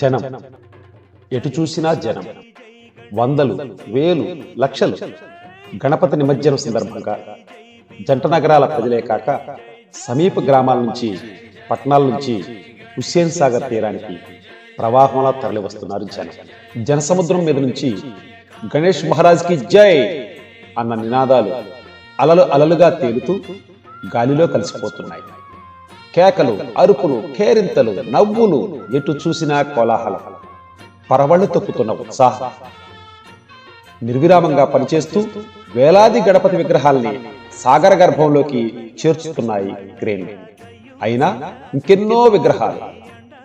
జనం. ఎటు చూసినా జనం. వందలు వేలు లక్షలు. గణపతి నిమజ్జనం సందర్భంగా జంట నగరాల ప్రజలే కాక సమీప గ్రామాల నుంచి పట్టణాల నుంచి హుస్సేన్ సాగర్ తీరానికి ప్రవాహంలా తరలి వస్తున్నారు జనం. జనసముద్రం మీద నుంచి గణేష్ మహారాజ్కి జై అన్న నినాదాలు అలలు అలలుగా తేలుతూ గాలిలో కలిసిపోతున్నాయి. కేకలు అరుపులు కేరింతలు నవ్వులు ఎటు చూసినా కోలాహలం. పరవళ్ళు తొక్కుతున్న ఉత్సాహం. నిర్విరామంగా పనిచేస్తూ వేలాది గణపతి విగ్రహాల్ని సాగర గర్భంలోకి చేర్చుతున్నాయి క్రేన్లు అయినా ఇంకెన్నో విగ్రహాలు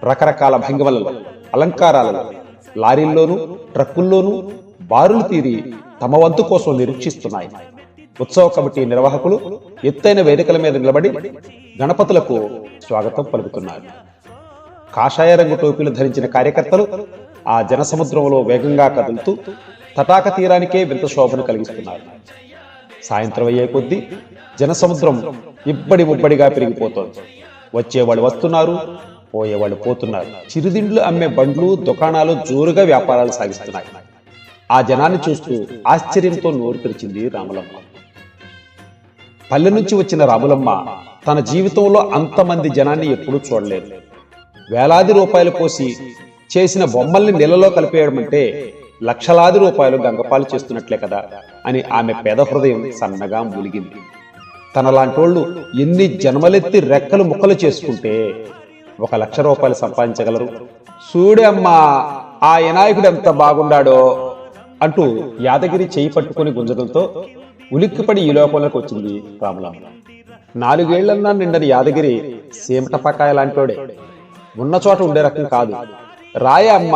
రకరకాల భంగిమలలో అలంకారాలలో లారీల్లోనూ ట్రక్కుల్లోనూ బారులు తీరి తమ వంతు కోసం నిరీక్షిస్తున్నాయి. ఉత్సవ కమిటీ నిర్వాహకులు ఎత్తైన వేదికల మీద నిలబడి గణపతులకు స్వాగతం పలుకుతున్నారు. కాషాయ రంగు టోపీలు ధరించిన కార్యకర్తలు ఆ జనసముద్రంలో వేగంగా కదులుతూ తటాక తీరానికే వింత శోభను కలిగిస్తున్నారు. సాయంత్రం అయ్యే కొద్దీ జనసముద్రం ఇబ్బడి ఉబ్బడిగా పెరిగిపోతోంది. వచ్చేవాళ్ళు వస్తున్నారు పోయేవాళ్ళు పోతున్నారు. చిరుదిండ్లు అమ్మే బండ్లు దుకాణాలు జోరుగా వ్యాపారాలు సాగిస్తున్నాయి. ఆ జనాన్ని చూస్తూ ఆశ్చర్యంతో నోరు తెరిచింది రాములమ్మ. పల్లె నుంచి వచ్చిన రాములమ్మ తన జీవితంలో అంతమంది జనాన్ని ఎప్పుడూ చూడలేదు. వేలాది రూపాయలు పోసి చేసిన బొమ్మల్ని నీళ్ళలో కలిపేయడం అంటే లక్షలాది రూపాయలు గంగపాలు చేస్తున్నట్లే కదా అని ఆమె పేద హృదయం సన్నగా మూలిగింది. తనలాంటోళ్ళు ఎన్ని జన్మలెత్తి రెక్కలు ముక్కలు చేసుకుంటే ఒక లక్ష రూపాయలు సంపాదించగలరు. చూడే అమ్మా ఆ వినాయకుడు ఎంత బాగుండాడో అంటూ యాదగిరి చేయి పట్టుకుని గుంజడంతో ఉలిక్కిపడి ఈ లోపంలోకి వచ్చింది రామలమ్మ నాలుగేళ్ళన్నా నిండని యాదగిరి సీమటపకాయ లాంటోడే ఉన్న చోట ఉండే రకం కాదు. రాయ అమ్మ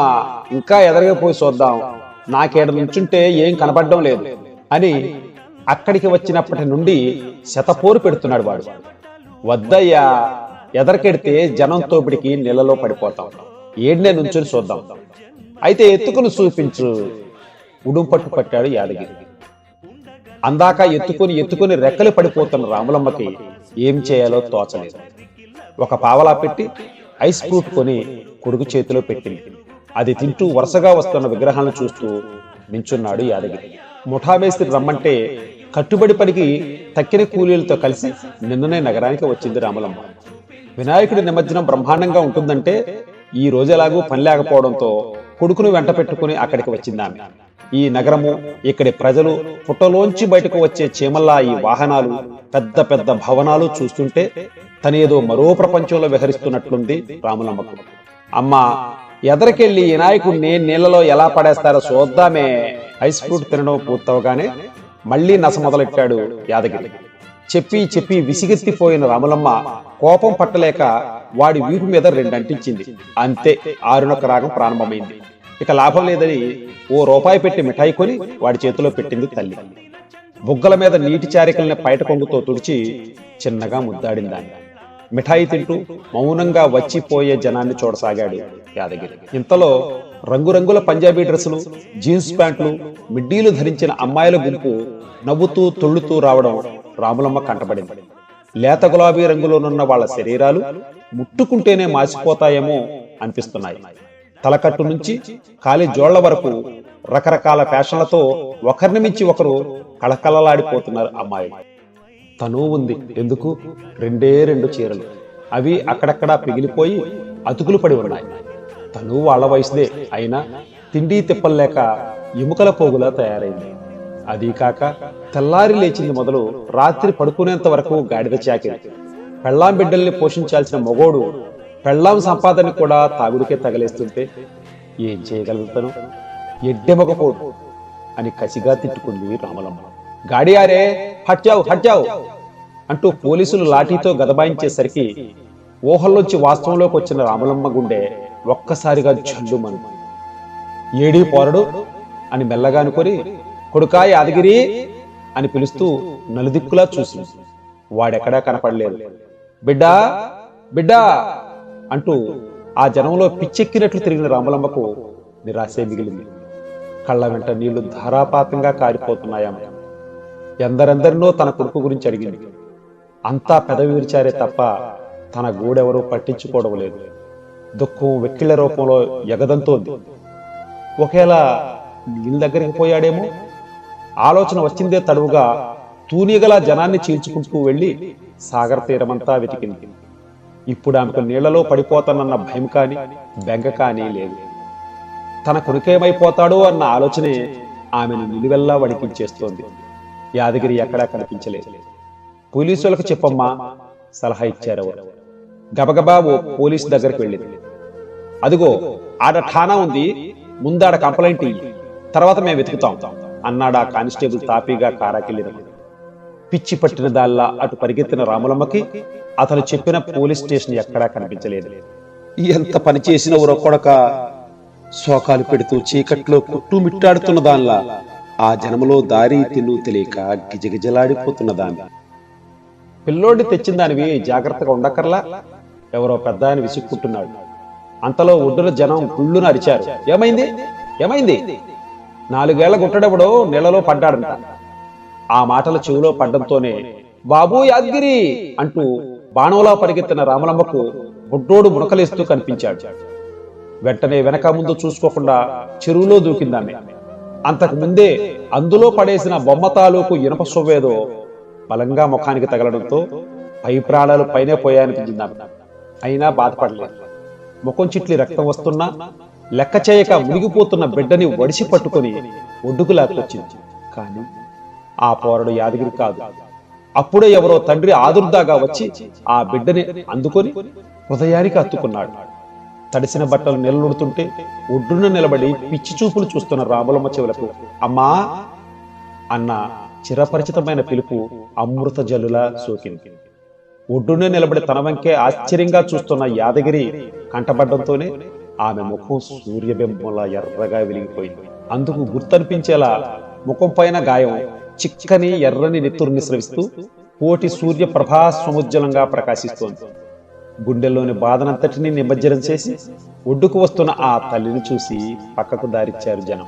ఇంకా ఎదరగపోయి చూద్దాం. నాకేడ నుంచుంటే ఏం కనపడడం లేదు అని అక్కడికి వచ్చినప్పటి నుండి శతపోరు పెడుతున్నాడు వాడు. వద్దయ్యా ఎదరకెడితే జనం తోపిడికి నీళ్ళలో పడిపోతాం. ఏడ్నే నుంచుని చూద్దాం. అయితే ఎత్తుకుని చూపించు. ఉడుంపట్టు పట్టాడు యాదగిరి. అందాక ఎత్తుకుని ఎత్తుకుని రెక్కలు పడిపోతున్న రాములమ్మకి ఏం చేయాలో తోచలేదు. ఒక పావలా పెట్టి ఐస్ ఫ్రూట్ కొని కొడుకు చేతిలో పెట్టింది. అది తింటూ వరుసగా వస్తున్న విగ్రహాలను చూస్తూ నించున్నాడు యాదగిరి. ముఠా రమ్మంటే కట్టుబడి పనికి తక్కిన కూలీలతో కలిసి నిన్ననే నగరానికి వచ్చింది రాములమ్మ. వినాయకుడి నిమజ్జనం బ్రహ్మాండంగా ఉంటుందంటే ఈ రోజు ఎలాగూ పని లేకపోవడంతో కొడుకును వెంట పెట్టుకుని అక్కడికి వచ్చింది ఆమె ఈ నగరము ఇక్కడి ప్రజలు పుట్టలోంచి బయటకు వచ్చే చీమల్లా ఈ వాహనాలు పెద్ద పెద్ద భవనాలు చూస్తుంటే తనేదో మరో ప్రపంచంలో విహరిస్తున్నట్లుంది రాములమ్మకు. అమ్మా ఎదరికెళ్ళి వినాయకుడిని నీళ్ళలో ఎలా పడేస్తారో చూద్దామే. ఐస్ ఫ్రూట్ తినడం పూర్తవగానే మళ్ళీ నస మొదలెట్టాడు యాదగిరి. చెప్పి చెప్పి విసిగెత్తిపోయిన రాములమ్మ కోపం పట్టలేక వాడి వీపు మీద రెండంటించింది. అంతే ఆరునొక రాగం ప్రారంభమైంది. ఇక లాభం లేదని ఓ రూపాయి పెట్టి మిఠాయి కొని వాడి చేతిలో పెట్టింది తల్లి. బుగ్గల మీద నీటి చారికల్ని పైట కొంగుతో తుడిచి చిన్నగా ముద్దాడిందాన్ని మిఠాయి తింటూ మౌనంగా వచ్చిపోయే జనాన్ని చూడసాగాడు యాదగిరి. ఇంతలో రంగురంగుల పంజాబీ డ్రెస్సులు జీన్స్ ప్యాంట్లు మిడ్డీలు ధరించిన అమ్మాయిల గుంపు నవ్వుతూ తొళ్ళుతూ రావడం రాములమ్మ కంటపడింది. లేత గులాబీ రంగులోనున్న వాళ్ళ శరీరాలు ముట్టుకుంటేనే మాసిపోతాయేమో అనిపిస్తున్నాయి. తలకట్టు నుంచి కాలి జోళ్ళ వరకు రకరకాల ఫ్యాషన్లతో ఒకరిని మించి ఒకరు కళకళలాడిపోతున్నారు అమ్మాయిలు తను ఉంది ఎందుకు? రెండే రెండు చీరలు. అవి అక్కడక్కడా పిగిలిపోయి అతుకులు పడి ఉన్నాయి. తను వాళ్ళ వయసుదే అయినా తిండి తిప్పలేక ఎముకల పోగులా తయారైంది. అదీ కాక తెల్లారి లేచింది మొదలు రాత్రి పడుకునేంత వరకు గాడిద చాకిరి. పెళ్ళాం బిడ్డల్ని పోషించాల్సిన మొగోడు పెళ్ళాం సంపాదన కూడా తాగుడికే తగలేస్తుంటే ఏం చేయగలుగుతాను ఎడ్డెమకపోడు అని కసిగా తిట్టుకుంది రామలమ్మ. గాడియారే హట్యావు హట్యావు అంటూ పోలీసులు లాఠీతో గదబాయించేసరికి ఊహల్లోంచి వాస్తవంలోకి వచ్చిన రామలమ్మ గుండె ఒక్కసారిగా జల్లుమను. ఏడీ పోరడు అని మెల్లగా అనుకొని కొడుకా యాదగిరి అని పిలుస్తూ నలుదిక్కులా చూసి వాడెక్కడా కనపడలేదు. బిడ్డా బిడ్డా అంటూ ఆ జనంలో పిచ్చెక్కినట్లు తిరిగిన రామలమ్మకు నిరాశే మిగిలింది. కళ్ళ వెంట నీళ్ళు ధారాపాతంగా కారిపోతున్నాయామె ఎందరెందరినో తన కొడుకు గురించి అడిగింది. అంతా పెదవి విరిచారే తప్ప తన గూడెవరూ పట్టించుకోవడం లేదు. దుఃఖం వెక్కిళ్ళ రూపంలో ఎగదంతోంది. ఒకేలా నీళ్ళ దగ్గరికి పోయాడేమో? ఆలోచన వచ్చిందే తడువుగా తూనిగల జనాన్ని చీల్చుకుంటూ వెళ్ళి సాగర తీరమంతా వెతికింది. ఇప్పుడు ఆమెకు నీళ్ళలో పడిపోతానన్న భయం కానీ బెంగ కానీ లేదు. తన కొనుకేమైపోతాడో అన్న ఆలోచనే ఆమెను నిలువెల్లా వణికించేస్తోంది. యాదగిరి ఎక్కడా కనిపించలేదు. పోలీసులకు చెప్పమ్మా సలహా ఇచ్చారు గబగబా ఓ పోలీస్ దగ్గరికి వెళ్ళింది. అదిగో ఆడ ఠానా ఉంది ముందాడ కంప్లైంట్ ఇయ్యి. తర్వాత మేము వెతుకుతాం అన్నాడు ఆ కానిస్టేబుల్ తాపీగా కారాకెళ్ళిన పిచ్చి పట్టిన దాల్లా అటు పరిగెత్తిన రాములమ్మకి అతను చెప్పిన పోలీస్ స్టేషన్ ఎక్కడా కనిపించలేదు. ఎంత పని చేసిన ఒరొక్కడక శోకాలు పెడుతూ చీకట్లో కుట్టు మిట్టాడుతున్న దానిలా ఆ జనములో దారి తిన్ను తెలియక గిజగిజలాడిపోతున్న దాన్ని. పిల్లోడి తెచ్చిన దానివి జాగ్రత్తగా ఉండకర్లా ఎవరో పెద్ద ఆయన విసుక్కుంటున్నాడు. అంతలో ఒడ్డున జనం గుళ్ళును అరిచారు. ఏమైంది? ఏమైంది? నాలుగేళ్ళ గుట్టడెవడో నీళ్ళలో పడ్డాడంట. ఆ మాటల చెవిలో పడ్డంతోనే బాబు యాద్గిరి అంటూ బాణంలా పరిగెత్తిన రామలమ్మకు బుడ్డోడు మునకలేస్తూ కనిపించాడు. వెంటనే వెనక ముందు చూసుకోకుండా చెరువులో దూకిందామె. అంతకు ముందే అందులో పడేసిన బొమ్మ తాలూకు ఇనప సొవ్వేదో బలంగా ముఖానికి తగలడంతో పై ప్రాణాలు పైనే పోయాయనిపించిందామె అయినా బాధపడలేదు. ముఖం చిట్లి రక్తం వస్తున్నా లెక్క చేయక మునిగిపోతున్న బిడ్డని వడిసి పట్టుకుని ఒడ్డుకు లాక్కొచ్చింది. కానీ ఆ పోరడు యాదగిరి కాదు. అప్పుడే ఎవరో తండ్రి ఆదుర్దాగా వచ్చి ఆ బిడ్డని అందుకొని హృదయానికి హత్తుకున్నాడు తడిసిన బట్టలు నిలనుడుతుంటే ఒడ్డున నిలబడి పిచ్చి చూపులు చూస్తున్న రాములమ్మ చెవులకు అమ్మా! అన్న చిరపరిచితమైన పిలుపు అమృత జల్లులా సోకింది. ఒడ్డునే నిలబడి తన వంకే ఆశ్చర్యంగా చూస్తున్న యాదగిరి కంటపడ్డంతోనే ఆమె ముఖం సూర్యబింబంలా ఎర్రగా వెలిగిపోయింది. అందుకు గుర్తనిపించేలా ముఖం పైన గాయం చిక్కని ఎర్రని నెత్తురుని స్రవిస్తూ కోటి సూర్య ప్రభా సముజ్జలంగా ప్రకాశిస్తోంది. గుండెల్లోని బాధనంతటినీ నిమజ్జనం చేసి ఒడ్డుకు వస్తున్న ఆ తల్లిని చూసి పక్కకు దారిచ్చారు జనం.